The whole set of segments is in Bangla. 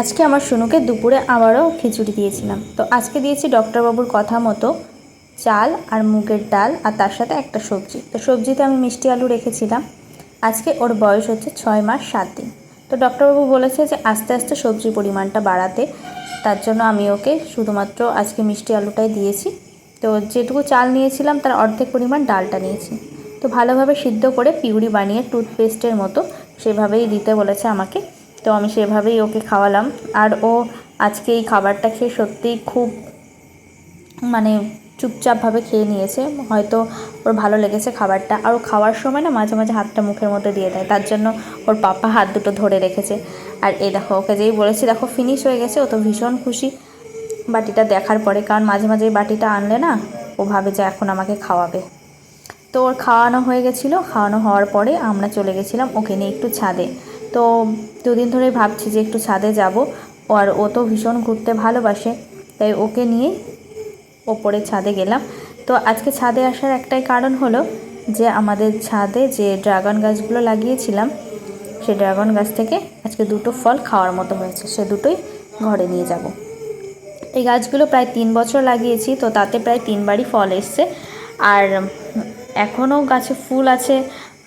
আজকে আমার শুনুকে দুপুরে আবারও খিচুড়ি দিয়েছিলাম। তো আজকে দিয়েছি ডক্টরবাবুর কথা মতো চাল আর মুগের ডাল আর তার সাথে একটা সবজি। তো সবজিতে আমি মিষ্টি আলু রেখেছিলাম। আজকে ওর বয়স হচ্ছে ছয় মাস সাত দিন। তো ডক্টরবাবু বলেছে যে আস্তে আস্তে সবজি পরিমাণটা বাড়াতে। তার জন্য আমি ওকে শুধুমাত্র আজকে মিষ্টি আলুটাই দিয়েছি। তো যেটুকু চাল নিয়েছিলাম তার অর্ধেক পরিমাণ ডালটা নিয়েছি। তো ভালোভাবে সিদ্ধ করে পিউরি বানিয়ে টুথপেস্টের মতো সেভাবেই দিতে বলেছে আমাকে। তো আমি সেভাবেই ওকে খাওয়ালাম। আর ও আজকে এই খাবারটা খেয়ে সত্যিই খুব মানে চুপচাপভাবে খেয়ে নিয়েছে। হয়তো ওর ভালো লেগেছে খাবারটা। আর ও খাওয়ার সময় না মাঝে মাঝে হাতটা মুখের মধ্যে দিয়ে দেয়। তার জন্য ওর পাপা হাত দুটো ধরে রেখেছে। আর এই দেখো, ওকে যেই বলেছি, দেখো ফিনিশ হয়ে গেছে, ও তো ভীষণ খুশি। বাটিটা দেখার পরে, কারণ মাঝে মাঝে বাটিটা আনলে না, ও ভাবে যে এখন আমাকে খাওয়াবে। তো ওর খাওয়ানো হয়ে গেছিল। খাওয়ানো হওয়ার পরে আমরা চলে গেছিলাম ওকে নিয়ে একটু ছাদে। তো দুদিন ধরেই ভাবছি যে একটু ছাদে যাব। আর ও তো ভীষণ ঘুরতে ভালোবাসে, তাই ওকে নিয়ে ওপরে ছাদে গেলাম। তো আজকে ছাদে আসার একটাই কারণ হলো যে আমাদের ছাদে যে ড্রাগন গাছগুলো লাগিয়েছিলাম, সে ড্রাগন গাছ থেকে আজকে দুটো ফল খাওয়ার মতো হয়েছে। সে দুটোই ঘরে নিয়ে যাব। এই গাছগুলো প্রায় তিন বছর লাগিয়েছি, তো তাতে প্রায় তিনবারই ফল এসছে। আর এখনও গাছে ফুল আছে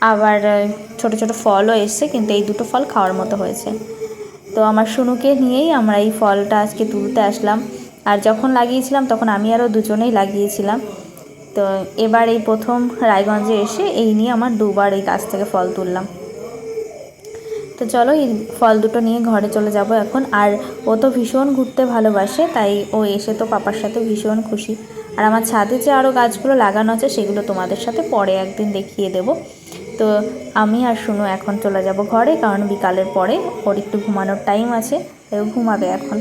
আবার ছোট ছোট ফলও এসছে, কিন্তু এই দুটো ফল খাওয়ার মতো হয়েছে। তো আমার শুনুকে নিয়েই আমরা এই ফলটা আজকে তুলতে আসলাম। আর যখন লাগিয়েছিলাম, তখন আমি আরও দুজনেই লাগিয়েছিলাম। তো এবার এই প্রথম রায়গঞ্জে এসে এই নিয়ে আমার দুবার এই গাছ থেকে ফল তুললাম। তো চলো, এই ফল দুটো নিয়ে ঘরে চলে যাব এখন। আর ও তো ভীষণ ঘুরতে ভালোবাসে, তাই ও এসে তো পাপার সাথে ভীষণ খুশি। আর আমার ছাদে যে আরও গাছগুলো লাগানো আছে, সেগুলো তোমাদের সাথে পরে একদিন দেখিয়ে দেব। তো আমি আর শুনো, এখন চলে যাব ঘরে, কারণ বিকালের পরে ওর একটু ঘুমানোর টাইম আছে ঘুমাবে এখন।